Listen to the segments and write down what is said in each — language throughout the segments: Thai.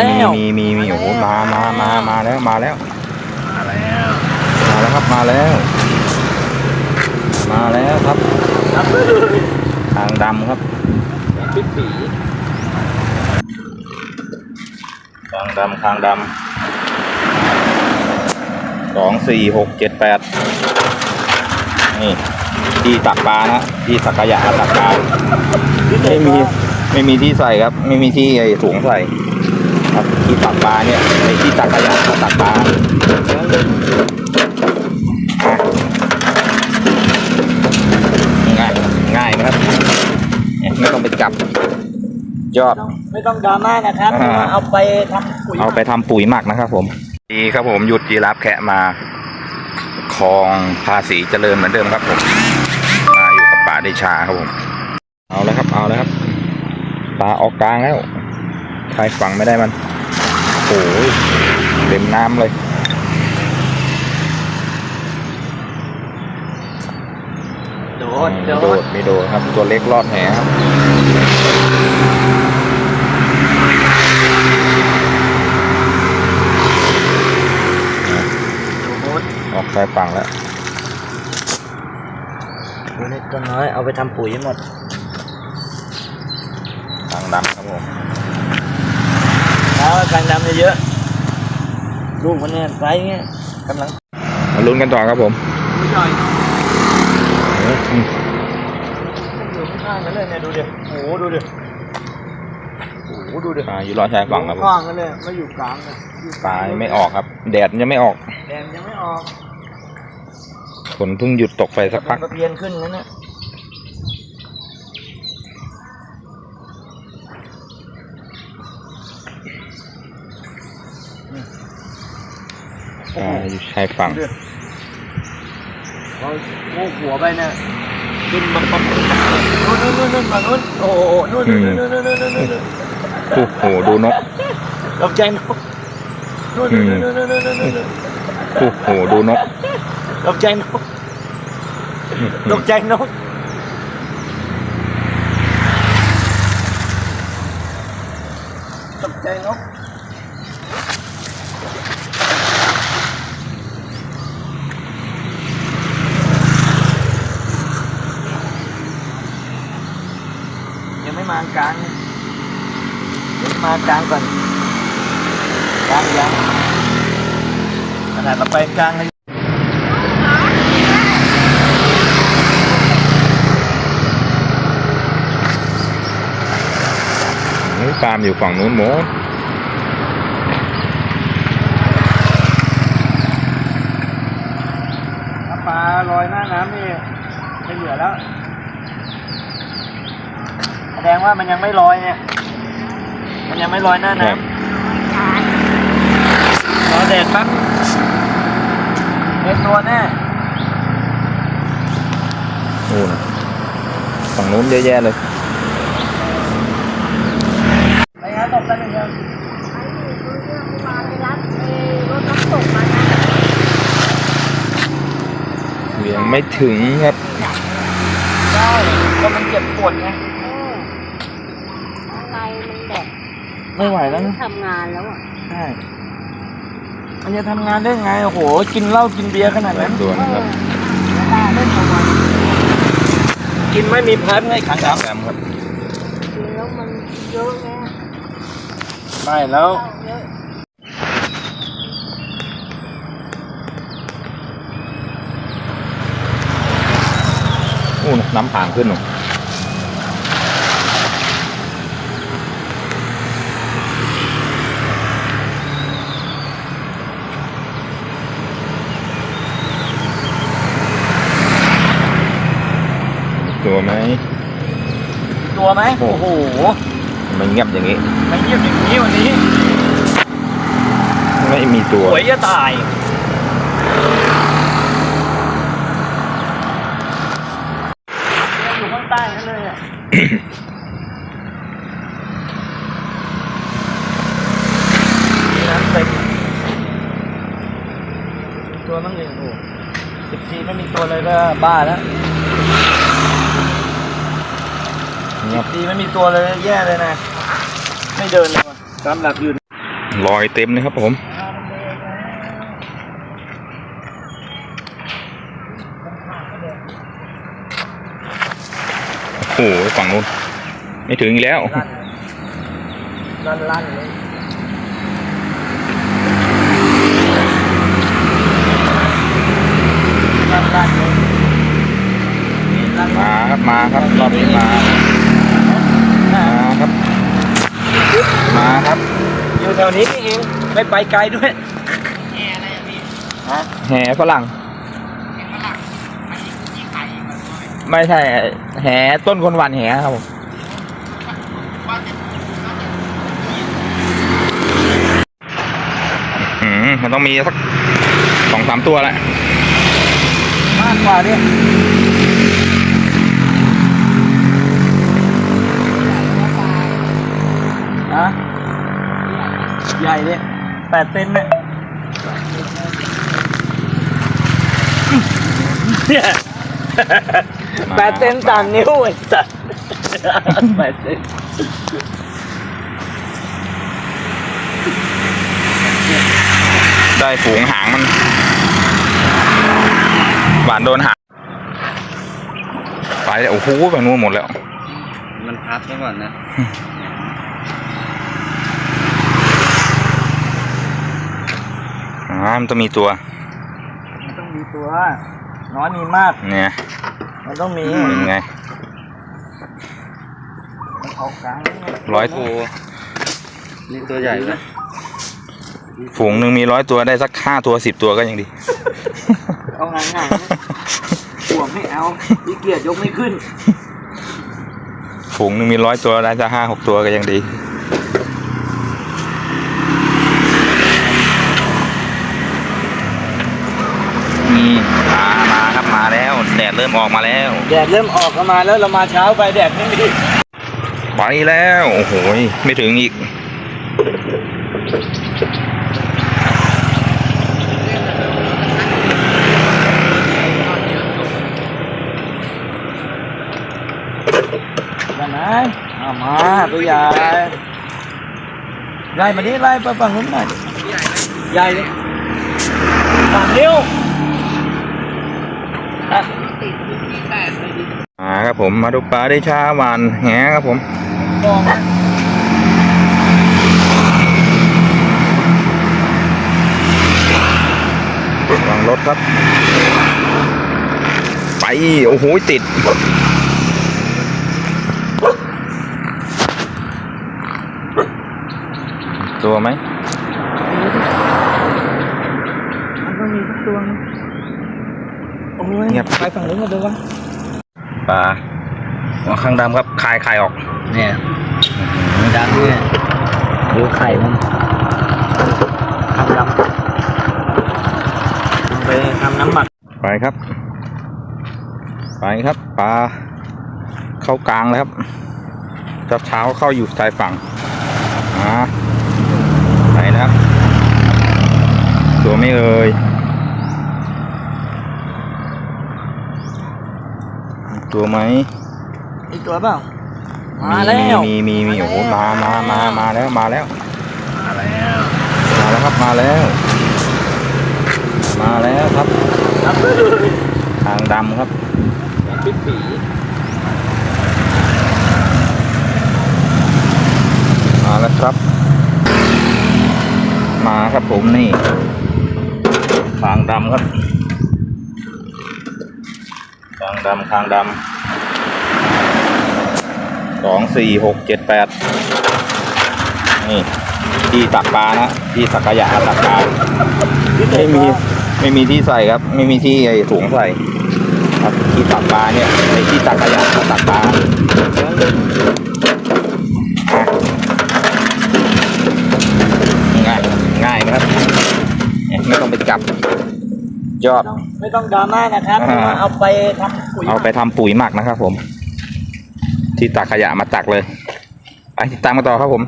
แล้วมีมีมีโอ้โหมามามามาแล้วมาแล้ว มาแล้วมาแล้วครับมาแล้ว มาแล้วครับนับเลยทางดำครับปิ๊บปีทางดำทางดำสองสี่หกเจ็ดแปดนี่ที่ตักปลานะที่สักขยะตักปลาไม่มีไม่มีที่ใส่ครับ ไม่มีที่ไอ้ถุงใส่ ครับที่ตักปลาเนี่ยไอ้ที่ตักขยะตักปลาอะง่ายง่ายนะครับเนี่ยไม่ต้องไปจับยอดไม่ต้องดราม่านะครับอ่าเอาไปทำปุ๋ยเอาไปทำปุ๋ยหมักนะครับ ผมดีครับผมหยุดยีราฟแคะมาคลองภาษีเจริญเหมือนเดิมครับผมมาอยู่กับป่าเดชาครับผม เอาแล้วครับเอาแล้วครับปลาออกกลางแล้ว ใครฝังไม่ได้มัน โอ้ยเต็มน้ำเลย โดด โดโดดดไม่โดดครับ ตัวเล็กรอดแหครับโดดออกใส่ฝั่งแล้วตัวเล็กตัวน้อยเอาไปทำปุ๋ยหมด ทางดำครับผม แล้วการดำเยอะๆลูกมันเนี่ยไซส์เนี่ยกำลังมาลุ้นกันต่อครับผมหน่อยอืมอยู่ข้างๆกันเลยเนี่ยดูดิโอ้โหดูดิโอ้โหดูดิปลาอยู่รอดชายฝั่งครับผมข้างกันเลยไม่อยู่กลางเลยอยู่ปลายังไม่ออกครับ แดดยังไม่ออกแดงยังไม่ออกฝนเพิ่งหยุดตกไปสักพักกระเพียนขึ้นงั้นเนี่ย ปลาอยู่ชายฝั่งดูดิเราโง่หัวไปเนี่ยขึ้นมาปั๊บนู่นนู่นนู่นนู่นฝั่งนู้นโอ้โหนู่นนู่นนู่นนู่นนู่นนู่นนู่นโอ้โหดูนกตกใจนกนู่นนู่นนู่นนู่นนู่นนู่นนู่นโอ้โหดูนกตกใจนกตกใจนกตกใจนกยังไม่มากลางเนี่ยเดี๋ยวมากลางก่อนกลางยังขนาดเราไปกลางเลยนี่ปลามอยู่ฝั่งนู้นหมดถ้าปลาลอยหน้าน้ำนี่ไม่เหลือแล้ว แสดงว่ามันยังไม่ลอยเนี่ย มันยังไม่ลอยหน้าน้ำรอแดดแป๊บเป็นตัวแน่โอ้นะฝั่งนู้นเยอะแยะเลยไปหาตกกันอย่างเดียวไอ้นี่คือเรื่องเมื่อวานไปรับเอ่อรถน้ำตกมานะยังไม่ถึงครับ ได้ ก็มันเจ็บปวดไง เอออะไรมันแบบ ไม่ไหวแล้วนะทำงานแล้วอะใช่มันจะทำงานได้ไงโอ้โห กินเหล้ากินเบียร์ขนาดนั้นด่วนครับเวลาเล่นเอาวันกินไม่มีพักไงขังครับแซมครับกินแล้วมันเยอะไงไม่แล้วเยอะโอ้นะน้ำผางขึ้นหนู ตัวไหมตัวไหมโอ้โอ้โหมันเงียบอย่างนี้ไม่เยี่ยมอย่างนี้วันนี้ ไม่มีตัวสวยจะตายอยู่ข้างใต้นั่นเลยอะน้ำเต็มตัวมั่งเลยโอ้โหสิบทีไม่มีตัวเลยก็บ้าแล้ว เงียบทีไม่มีตัวเลยแย่เลยนะ ไม่เดินเลยว่ะตามหลักอยู่รอยเต็มเลยครับผมโอ้โหฝั่งนู้นไม่ถึงอีกแล้วลั่นลั่นๆเลยลั่นลั่นๆเลยนี่ลั่นมาครับมาครับรอบนี้มามาครับ มาครับ อยู่แถวนี้นี่เองไม่ไปไกลด้วยฮะแห่ฝรั่งไม่ใช่แห่ต้นคนหวันแห่ครับผมอืมมันต้องมีสักสองสามตัวแหละมากกว่าดิ ใหญ่เนี่ยแปดเซนเนี่ยเนี่ยแปดเซนต่างนิ้วไอ้สัสแปดเซนได้ฝูงหางมัน หวานโดนหางไปแล้วโอ้โหไปนู่นหมดแล้ว มันพับไว้ก่อนนะ อ่ามันต้องมีตัว มันต้องมีตัว น้อยมีมาก เนี่ยมันต้องมีเป็นไงมันออกกลางนี่ไงร้อยนี่ตัวใหญ่นะฝูงหนึ่งมีร้อยตัวได้สักห้าตัวสิบตัวก็ยังดี เอาห่างๆหัวไม่เอาพี่เกียจยกไม่ขึ้น ฝูงหนึ่งมีร้อยตัวได้สักห้าหกตัวก็ยังดี นี่มามาครับมาแล้วแดดเริ่มออกมาแล้ว แดดเริ่มออกมาแล้วเรามาเช้าไปแดดไม่มีไปแล้วโอ้โหไม่ถึงอีกกันนะเอามาตัวใหญ่ไล่มาดิไล่ไปฝั่งนู้นหน่อยใหญ่เลยสามนิ้วอะ มาครับ ผมมาดูปลาได้ช้าหวานแหครับผมมองนะวางรถครับ ไป โอ้โห ติด ตัวไหมมันต้องมีสักตัวนึงโอ้ยเงียบไปฝั่งนู้นมาดูวะปลาหัว ข้างดำครับคายคายออก เนี่ยดังเนี่ยดูไข่มันทำดำลงไปทำน้ำหมักไปครับ ไปครับปลาเข้ากลางแล้วครับเช้าเช้าเข้าอยู่ชายฝั่งอ่าไปนะครับตัวไม่เอ่ยตัวไหม อีกตัวเปล่า มาแล้วมีมีมีมีโอ้โหมามามามาแล้วมาแล้ว มาแล้วมาแล้วครับมาแล้ว มาแล้วครับรับเลยทางดำครับปิ๊บปีมาแล้วครับ มาครับผมนี่คางดำครับคางดำคางดำ สองสี่หกเจ็ดแปดนี่ที่ตักปลานะที่ตักขยะตักปลาไม่มีไม่มีที่ใส่ครับ ไม่มีที่ไอ้ถุงใส่ครับที่ตักปลาเนี่ยไอ้ที่ตักขยะตักปลาอะง่ายง่ายนะครับเนี่ยไม่ต้องไปจับยอด ไม่ต้องดราม่านะครับอ่าเอาไปทำปุ๋ยเอาไปทำปุ๋ยหมักนะครับผม ที่ตักขยะมาตักเลย ไปติดตามมาต่อครับผม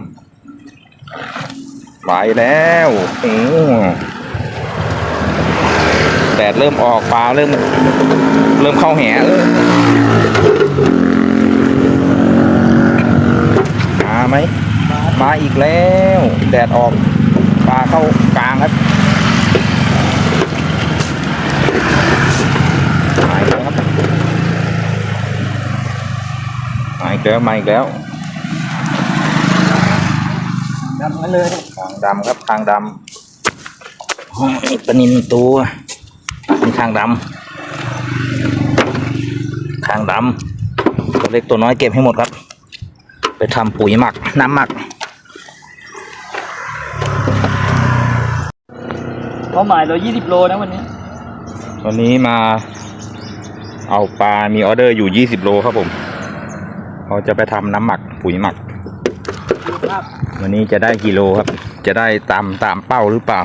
ไปแล้วโอ้แดดเริ่มออกปลาเริ่ม เริ่มเข้าแหเออมาไหมมาอีกแล้ว แดดออกปลาเข้ากลางครับมาอีกแล้วครับมาอี กแล้วมาอีกแล้วดำมาเลยทางดำครับทางดำอ๋อนี่ปลานินตัวนี่ทางดำทางดำตัวเล็กตัวน้อยเก็บให้หมดครับ ไปทำปุ๋ยหมักน้ำหมักเป้าหมายเรายี่สิบโลนะวันนี้ วันนี้มาเอาปลา มีออเดอร์อยู่ 20 โลครับผม เขาจะไปทำน้ำหมักปุ๋ยหมักครับวันนี้จะได้กิโลครับ จะได้ตามตามเป้าหรือเปล่า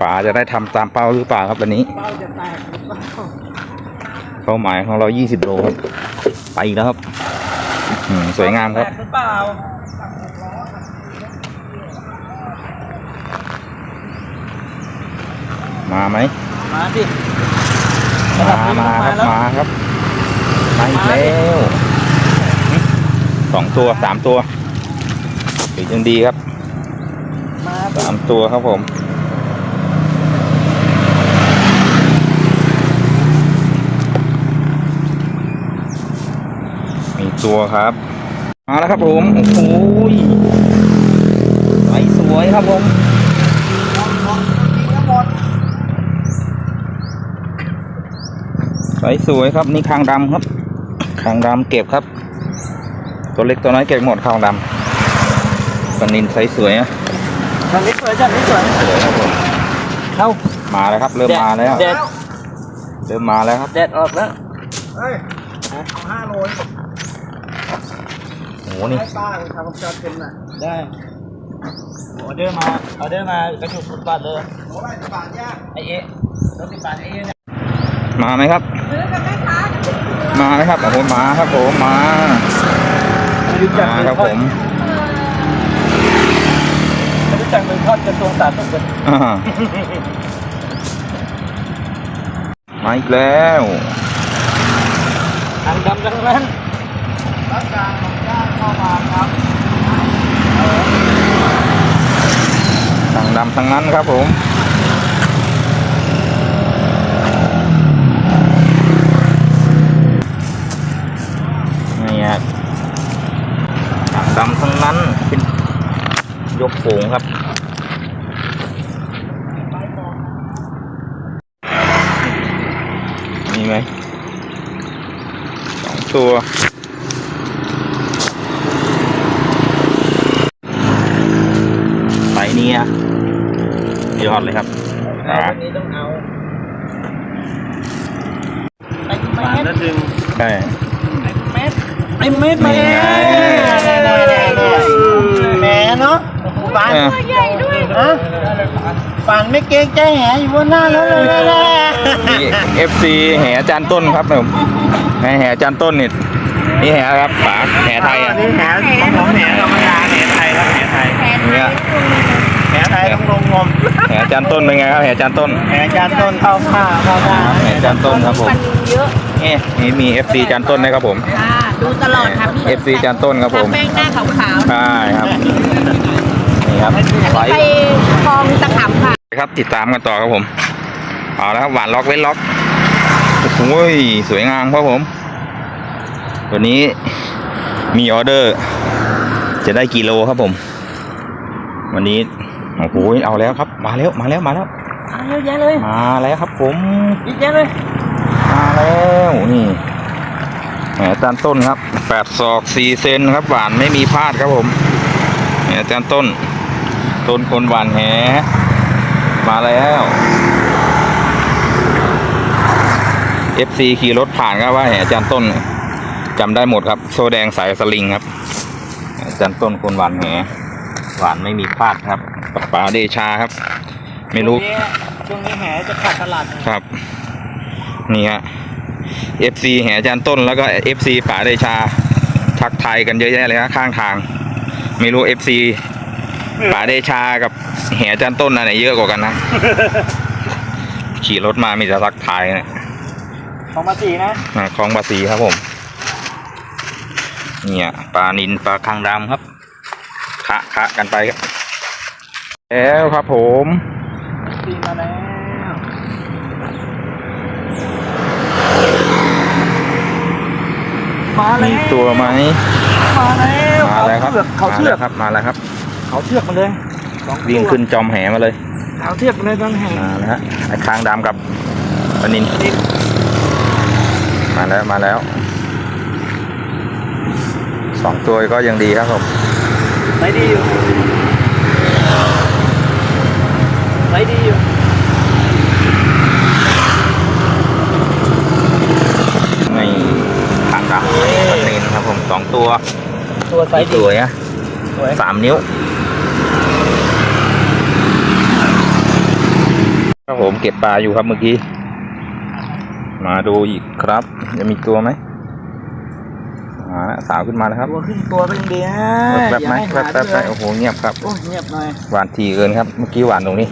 ปลาจะได้ทำตามเป้าหรือเปล่าครับวันนี้เป้าจะแตกหรือเปล่าเป้าหมายของเรา 20 โลครับไปอีกแล้วครับอืมสวยงามครับแตกหรือเปล่ามาไหม มาสิมา มาครับแล้วมาครับ มาอีกแล้ว สองตัวสามตัวถือยังดีครับมาสิสามตัวครับผมมีตัวครับ มาแล้วครับผมโอ้โหไปสวยครับผมใสสวยครับนี่คางดำครับคางดำเก็บครับ ตัวเล็กตัวน้อยเก็บหมดคางดำปลานินใสสวยนะจันนี้สวยจันนี้สวยสวยครับผมเข้ามาแล้วครับ เริ่มมาแล้วแดดเริ่มมาแล้วครับแดดออกแล้วเฮ้ยเอาห้าโลโอ้โหนี่ให้ป้าไปทำกับจานเต็มน่ะได้ออเดอร์มาออเดอร์มากระจุกสิบบาทเลยโอ้ยบาทยากไอเอ๊ะรถสิบบาทไอเอ๊ะเนี่ยมาไหมครับซื้อกันไหมคะมาไหมครับโอ้โหมาครับผมมา ไม่รู้จักมาเลยครับทอผดมไม่รู้จักเลยทอดกระทรวงสาธารณสุขอ่ามาอีกแล้วทางดำทั้งนั้นรับการของจ้างเข้ามาครับทั้งดำทั้งนั้นครับผม นี่ครับทั้งดำทั้งนั้นเป็นยก ฝูงครับ มีไหมสองตัวไซส์นี้อะยอดเลยครับแต่อ่าวันนี้ต้องเอาไอ้บาทเม็ดละถึงใช่ไอ้เม็ดไอ้เม็ดมานี่ไงแหมเนาะ ปานเออใหญ่ด้วยฮะปานไม่เกรงใจแหอยู่บนหน้ารถเลยนะนี่ FC แห่อาจารย์ต้นครับผมแห่แห่อาจารย์ต้นนี่นี่แห่ครับป๋าแห่ไทยอะนี่แหของผมแหธรรมดาแหไทยครับแหไทยแผนเนี่ยแหไทยต้องลงงมแห่อาจารย์ต้นเป็นไงครับแห่อาจารย์ต้นแหจานต้นเข้าผ้าเข้าผ้าแห่อาจารย์ต้นครับผมปันเยอะเอ๊ะนี่มี FC อาจารย์ต้นนะครับผมค่ะดูตลอดค่ะพี่ FC อาจารย์ต้นครับผมทาแป้งหน้าขาวๆใช่ครับนี่ ครับไลไปฟ์คลองตะขำค่ะครับติดตามกันต่อครับผมเอาแล้วครับหวานล็อกเว้นล็อกโอ้โหสวยงามครับผมวันนี้มีออเดอร์ จะได้กี่โลครับผม วันนี้โอ้โหเอาแล้วครับ มาแล้วมาแล้วมาแล้วเอาเยอะแยะเลยมาแล้วครับผมเยอะแยะเลยมาแล้วนี่แหมอาจารย์ต้นครับแปดศอกสี่เซนครับหวานไม่มีพลาดครับผมแหมอาจารย์ต้น ต้นคนหวานแหมาแล้ว FC ขี่รถผ่านก็ว่าแหอาจารย์ต้นจำได้หมดครับ โซแดงสายสลิงครับอาจารย์ต้นคนหวานแหหวานไม่มีพลาดครับกับป๋าเดชาครับ ไม่รู้ช่วงนี้แหจะขาดตลาดครับ นี่ฮะ FC แห่อาจารย์ต้นแล้วก็ FC ป๋าเดชาทักทายกันเยอะแยะเลยครับข้างทาง ไม่รู้ FC ป๋าเดชากับแห่อาจารย์ต้นอันไหนเยอะกว่ากันนะ ขี่รถมามีแต่ทักทายนะของมาสีนะอ่าคลองบาสีครับผม เนี่ยปลานินปลาคังดำครับคะคะกันไปครับแล้วครับผมปีมาแล้วมาแล้มีวตัวไหมมาแล้วมาแล้วครับเขาเชือกมาแล้วครับมาแล้วครับ เขาเชือกมาเลยสอตัวิ่งขึ้นจอมแหมาเลยเขาเชือกมาเลยตอนแห่งมาแล้วฮะไอ้คางดำกับปนินมาแล้วมาแล้วสองตัวก็ยังดีครับผมไหนดีอยู่ไหนดีอยู่ในคางดำปนินครับผมสองตัวตัวไซนี่ส์ดีสวยอะสวยสามนิ้ว ครับผมเก็บปลาอยู่ครับเมื่อกี้ มาดูอีกครับ จะมีตัวไหมมาแล้วสาวขึ้นมาแล้วครับตัวขึ้นตัวเป็นดีฮะแป๊บๆไหมอย่าให้แป๊บหาแป๊บเจอโอ้โหเงียบครับโอ้ยเงียบหน่อยหวานทีเกินครับ เมื่อกี้หวานตรงนี้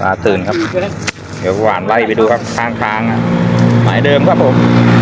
ปลาตื่นครับดีเกินเดี๋ยวหวานไล่ไปดูครับข้างทางอะหมายเดิมครับผมเ